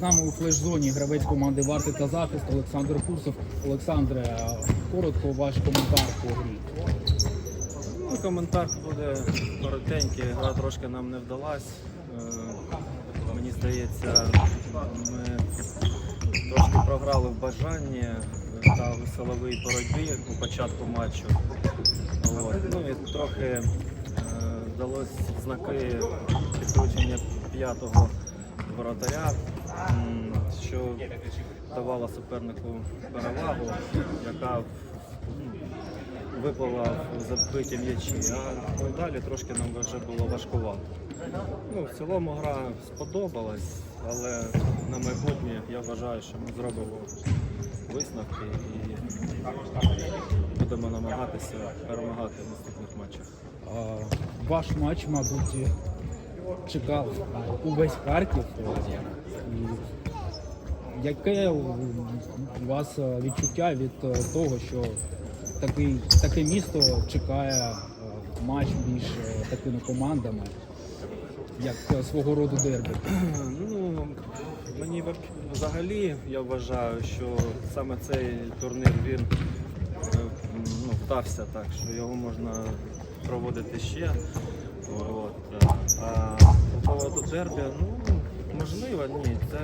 нами у флеш-зоні гравець команди Варти та захист Олександр Курсов. Олександре, е, коротко ваш коментар по грі. Ну, коментар буде коротенький, гра трошки нам не вдалась. Е, Мені здається, ми трошки програли в бажанні та в силовій боротьбі у початку матчу. От. Ну і трохи е, вдалося знаки підключення п'ятого воротаря, що давало супернику перевагу, яка ну, випала в забиті м'ячі, а далі трошки нам вже було важкувато. Ну, в цілому гра сподобалась, але на майбутнє я вважаю, що ми зробимо висновки і будемо намагатися перемагати в наступних матчах. Ваш матч, мабуть, чекав увесь Харків. Яке у вас е, відчуття від е, того, що такий, таке місто чекає е, матч між такими командами, як свого роду дербі? Ну, мені взагалі я вважаю, що саме цей турнір він ну, вдався так, що його можна проводити ще. От. Дербі, ну, можливо, ні. Це,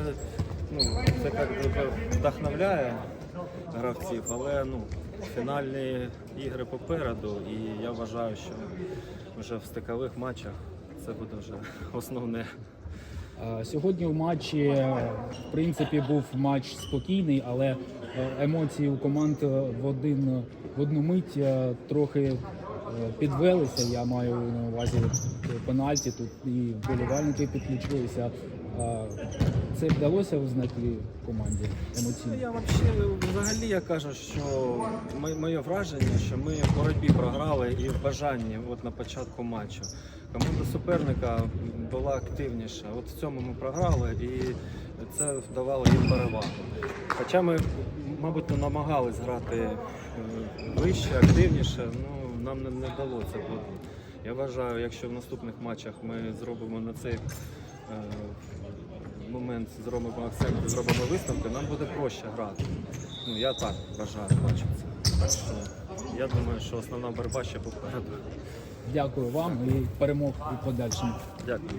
ну, це як вдохновляє гравців, але ну, фінальні ігри попереду, і я вважаю, що вже в стикових матчах це буде вже основне. Сьогодні в матчі, в принципі, був матч спокійний, але е, емоції у команд е, в один в одну мить е, трохи підвелися. Я маю на увазі пенальті тут і вболівальники підключилися. Це вдалося в знаки команді емоційно. Я взагалі, взагалі я кажу, що моє, враження, що ми в боротьбі програли і в бажанні от на початку матчу. Команда суперника була активніша. От в цьому ми програли і це давало їм перевагу. Хоча ми, мабуть, намагались грати е, вище, активніше, ну нам не, не вдалося. Бо я вважаю, якщо в наступних матчах ми зробимо на цей е, момент зробимо акцент, зробимо виставки, нам буде проще грати. Ну я так вважаю, бачу це. Так що я думаю, що основна боротьба ще попереду. Дякую вам і перемог у подальшому. Дякую.